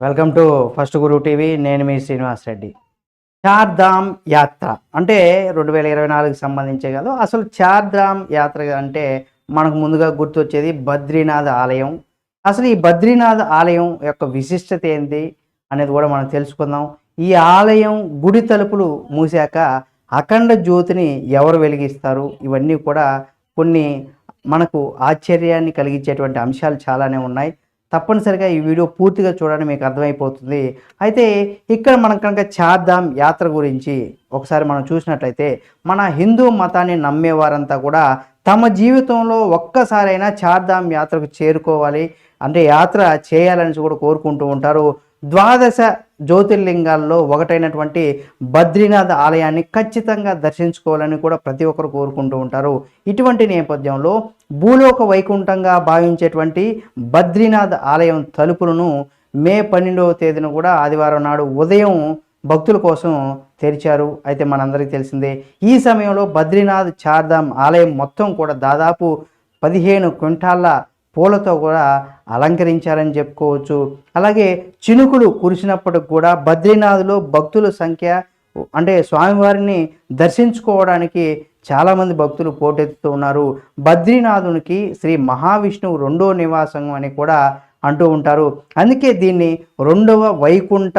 Welcome to first guru TV నేను మీ శ్రీనివాస్ రెడ్డి. చార్ధామ్ యాత్ర అంటే రెండు వేల ఇరవై నాలుగుకి సంబంధించే కాదు అసలు చార్ధామ్ యాత్ర అంటే మనకు ముందుగా గుర్తొచ్చేది బద్రీనాథ్ ఆలయం. అసలు ఈ బద్రీనాథ్ ఆలయం యొక్క విశిష్టత ఏంటి అనేది కూడా మనం తెలుసుకుందాం. ఈ ఆలయం గుడి తలుపులు మూసాక అఖండ జ్యోతిని ఎవరు వెలిగిస్తారు? ఇవన్నీ కూడా కొన్ని మనకు ఆశ్చర్యాన్ని కలిగించేటువంటి అంశాలు చాలానే ఉన్నాయి. తప్పనిసరిగా ఈ వీడియో పూర్తిగా చూడండి మీకు అర్థమైపోతుంది. అయితే ఇక్కడ మనం కనుక చార్ధామ్ యాత్ర గురించి. ఒకసారి మనం చూసినట్లయితే మన హిందూ మతాన్ని నమ్మేవారంతా కూడా తమ జీవితంలో ఒక్కసారైనా చార్ధామ్ యాత్రకు చేరుకోవాలి. అంటే యాత్ర చేయాలని కూడా కోరుకుంటూ ఉంటారు. ద్వాదశ జ్యోతిర్లింగాల్లో ఒకటైనటువంటి బద్రీనాథ్ ఆలయాన్ని ఖచ్చితంగా దర్శించుకోవాలని కూడా ప్రతి ఒక్కరు కోరుకుంటూ ఉంటారు. ఇటువంటి నేపథ్యంలో భూలోక వైకుంఠంగా భావించేటువంటి బద్రీనాథ్ ఆలయం తలుపులను మే పన్నెండవ తేదీన కూడా ఆదివారం నాడు ఉదయం భక్తుల కోసం తెరిచారు. అయితే మనందరికీ తెలిసిందే ఈ సమయంలో బద్రీనాథ్ చార్ధామ్ ఆలయం మొత్తం కూడా దాదాపు పదిహేను క్వింటాళ్ళ పూలతో కూడా అలంకరించారని చెప్పుకోవచ్చు. అలాగే చినుకులు కురిసినప్పటికి కూడా బద్రీనాథ్లో భక్తుల సంఖ్య అంటే స్వామివారిని దర్శించుకోవడానికి చాలామంది భక్తులు పోటెత్తుతూ ఉన్నారు. బద్రీనాథునికి శ్రీ మహావిష్ణువు రెండో నివాసం అని కూడా అంటూ ఉంటారు. అందుకే దీన్ని రెండవ వైకుంఠ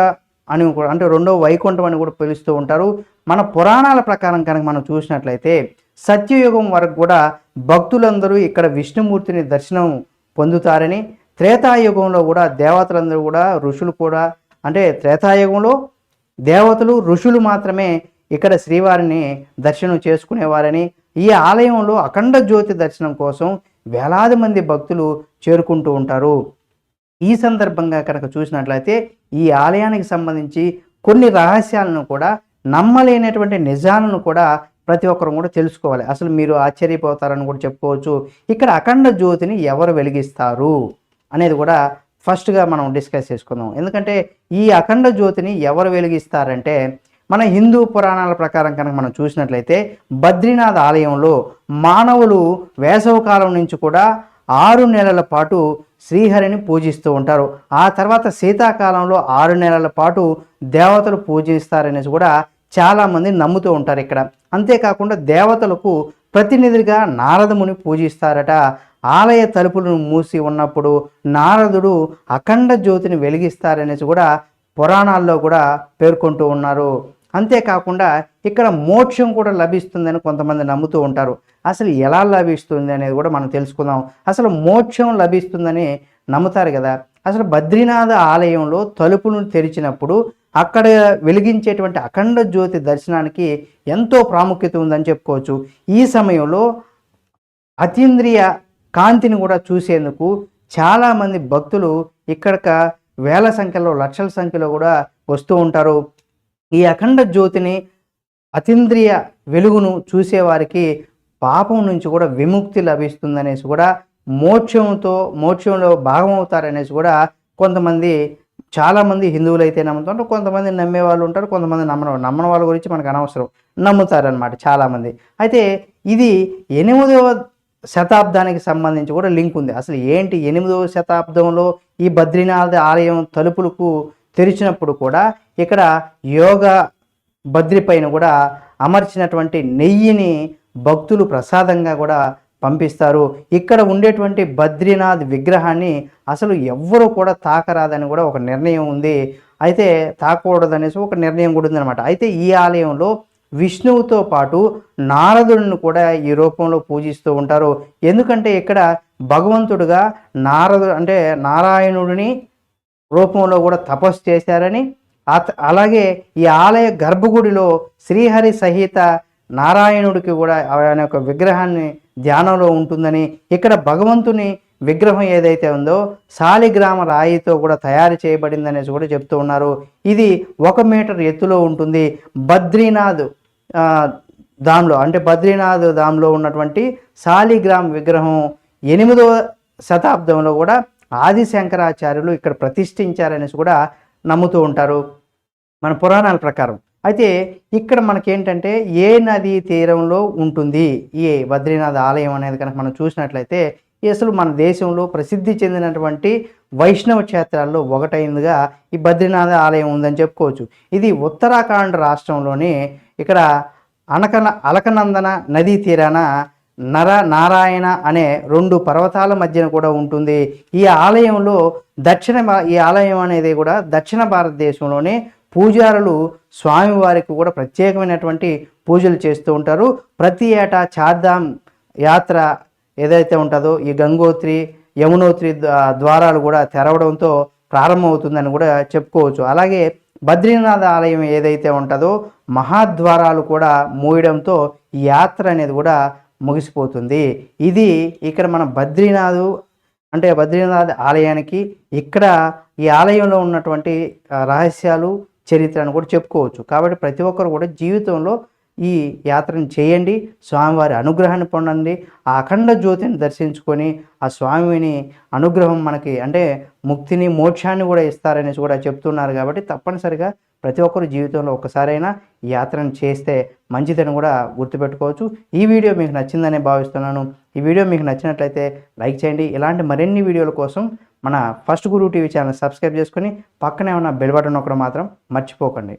అని కూడా అంటే రెండవ వైకుంఠం అని కూడా పిలుస్తూ ఉంటారు. మన పురాణాల ప్రకారం కనుక మనం చూసినట్లయితే సత్యయుగం వరకు కూడా భక్తులందరూ ఇక్కడ విష్ణుమూర్తిని దర్శనం పొందుతారని త్రేతాయుగంలో కూడా దేవతలందరూ కూడా ఋషులు కూడా అంటే త్రేతాయుగంలో దేవతలు ఋషులు మాత్రమే ఇక్కడ శ్రీవారిని దర్శనం చేసుకునేవారని ఈ ఆలయంలో అఖండ జ్యోతి దర్శనం కోసం వేలాది మంది భక్తులు చేరుకుంటూ ఉంటారు. ఈ సందర్భంగా కనుక చూసినట్లయితే ఈ ఆలయానికి సంబంధించి కొన్ని రహస్యాలను కూడా నమ్మలేనటువంటి నిజాలను కూడా ప్రతి ఒక్కరు కూడా తెలుసుకోవాలి. అసలు మీరు ఆశ్చర్యపోతారని కూడా చెప్పుకోవచ్చు. ఇక్కడ అఖండ జ్యోతిని ఎవరు వెలిగిస్తారు అనేది కూడా ఫస్ట్గా మనం డిస్కస్ చేసుకుందాం. ఎందుకంటే ఈ అఖండ జ్యోతిని ఎవరు వెలిగిస్తారంటే మన హిందూ పురాణాల ప్రకారం కనుక మనం చూసినట్లయితే బద్రీనాథ్ ఆలయంలో మానవులు వేసవకాలం నుంచి కూడా ఆరు నెలల పాటు శ్రీహరిని పూజిస్తూ ఉంటారు. ఆ తర్వాత శీతాకాలంలో ఆరు నెలల పాటు దేవతలు పూజిస్తారనేసి కూడా చాలామంది నమ్ముతూ ఉంటారు ఇక్కడ. అంతేకాకుండా దేవతలకు ప్రతినిధిగా నారదముని పూజిస్తారట. ఆలయ తలుపులను మూసి ఉన్నప్పుడు నారదుడు అఖండ జ్యోతిని వెలిగిస్తారనేసి కూడా పురాణాల్లో కూడా పేర్కొంటూ ఉన్నారు. అంతేకాకుండా ఇక్కడ మోక్షం కూడా లభిస్తుందని కొంతమంది నమ్ముతూ ఉంటారు. అసలు ఎలా లభిస్తుంది అనేది కూడా మనం తెలుసుకుందాం. అసలు మోక్షం లభిస్తుందని నమ్ముతారు కదా. అసలు బద్రీనాథ ఆలయంలో తలుపులను తెరిచినప్పుడు అక్కడ వెలిగించేటువంటి అఖండ జ్యోతి దర్శనానికి ఎంతో ప్రాముఖ్యత ఉందని చెప్పుకోవచ్చు. ఈ సమయంలో అతీంద్రియ కాంతిని కూడా చూసేందుకు చాలామంది భక్తులు ఇక్కడిక వేల సంఖ్యలో లక్షల సంఖ్యలో కూడా వస్తూ ఉంటారు. ఈ అఖండ జ్యోతిని అతీంద్రియ వెలుగును చూసేవారికి పాపం నుంచి కూడా విముక్తి లభిస్తుందనేసి కూడా మోక్షంతో మోక్షంలో భాగం అవుతారనేసి కూడా కొంతమంది చాలామంది హిందువులు అయితే నమ్ముతుంటారు కొంతమంది నమ్మే వాళ్ళు ఉంటారు కొంతమంది నమ్మని నమ్మని వాళ్ళ గురించి మనకు అనవసరం. నమ్ముతారనమాట చాలామంది. అయితే ఇది ఎనిమిదవ శతాబ్దానికి సంబంధించి కూడా లింక్ ఉంది. అసలు ఏంటి ఎనిమిదవ శతాబ్దంలో ఈ బద్రీనాథ్ ఆలయం తలుపులకు తెరిచినప్పుడు కూడా ఇక్కడ యోగ బద్రి పైన కూడా అమర్చినటువంటి నెయ్యిని భక్తులు ప్రసాదంగా కూడా పంపిస్తారు. ఇక్కడ ఉండేటువంటి బద్రీనాథ్ విగ్రహాన్ని అసలు ఎవ్వరూ కూడా తాకరాదని కూడా ఒక నిర్ణయం ఉంది. అయితే తాకూడదనేసి ఒక నిర్ణయం కూడా ఉందన్నమాట. అయితే ఈ ఆలయంలో విష్ణువుతో పాటు నారదుడిని కూడా ఈ రూపంలో పూజిస్తూ ఉంటారు. ఎందుకంటే ఇక్కడ భగవంతుడుగా నారదు అంటే నారాయణుడిని రూపంలో కూడా తపస్సు చేశారని అత- అలాగే ఈ ఆలయ గర్భగుడిలో శ్రీహరి సహిత నారాయణుడికి కూడా ఆయన యొక్క విగ్రహాన్ని ధ్యానంలో ఉంటుందని ఇక్కడ భగవంతుని విగ్రహం ఏదైతే ఉందో శాలిగ్రామ రాయితో కూడా తయారు చేయబడిందనేసి కూడా చెప్తూ ఉన్నారు. ఇది ఒక మీటర్ ఎత్తులో ఉంటుంది. బద్రీనాథ్ దాంలో అంటే బద్రీనాథ్ దాంలో ఉన్నటువంటి శాలిగ్రామ్ విగ్రహం ఎనిమిదవ శతాబ్దంలో కూడా ఆది శంకరాచార్యులు ఇక్కడ ప్రతిష్ఠించారనేసి కూడా నమ్ముతూ ఉంటారు. మన పురాణాల ప్రకారం అయితే ఇక్కడ మనకేంటంటే ఏ నదీ తీరంలో ఉంటుంది? ఈ బద్రీనాథ్ ఆలయం అనేది కనుక మనం చూసినట్లయితే అసలు మన దేశంలో ప్రసిద్ధి చెందినటువంటి వైష్ణవ క్షేత్రాల్లో ఒకటైనదిగా ఈ బద్రీనాథ ఆలయం ఉందని చెప్పుకోవచ్చు. ఇది ఉత్తరాఖండ్ రాష్ట్రంలోని ఇక్కడ అనకన అలకనందన నదీ తీరాన నర నారాయణ అనే రెండు పర్వతాల మధ్యన కూడా ఉంటుంది. ఈ ఆలయంలో దక్షిణ ఈ ఆలయం అనేది కూడా దక్షిణ భారతదేశంలోనే పూజారులు స్వామివారికి కూడా ప్రత్యేకమైనటువంటి పూజలు చేస్తూ ఉంటారు. ప్రతి ఏటా చార్ధామ్ యాత్ర ఏదైతే ఉంటుందో ఈ గంగోత్రి యమునోత్రి ద్వారాలు కూడా తెరవడంతో ప్రారంభమవుతుందని కూడా చెప్పుకోవచ్చు. అలాగే బద్రీనాథ్ ఆలయం ఏదైతే ఉంటుందో మహాద్వారాలు కూడా మూయడంతో ఈ యాత్ర అనేది కూడా ముగిసిపోతుంది. ఇది ఇక్కడ మన బద్రీనాథ్ అంటే బద్రీనాథ్ ఆలయానికి ఇక్కడ ఈ ఆలయంలో ఉన్నటువంటి రహస్యాలు చరిత్ర అని కూడా చెప్పుకోవచ్చు. కాబట్టి ప్రతి ఒక్కరు కూడా జీవితంలో ఈ యాత్రను చేయండి. స్వామివారి అనుగ్రహాన్ని పొందండి. ఆ అఖండ జ్యోతిని దర్శించుకొని ఆ స్వామిని అనుగ్రహం మనకి అంటే ముక్తిని మోక్షాన్ని కూడా ఇస్తారనేసి కూడా చెప్తున్నారు కాబట్టి తప్పనిసరిగా ప్రతి ఒక్కరు జీవితంలో ఒక్కసారైనా ఈ యాత్రను చేస్తే మంచిదని కూడా గుర్తుపెట్టుకోవచ్చు. ఈ వీడియో మీకు నచ్చిందనే భావిస్తున్నాను. ఈ వీడియో మీకు నచ్చినట్లయితే లైక్ చేయండి. ఇలాంటి మరిన్ని వీడియోల కోసం మన ఫస్ట్ గురువు టీవీ ఛానల్ సబ్స్క్రైబ్ చేసుకొని పక్కనే ఉన్న బెల్ బటన్ ఒకటి మాత్రం మర్చిపోకండి.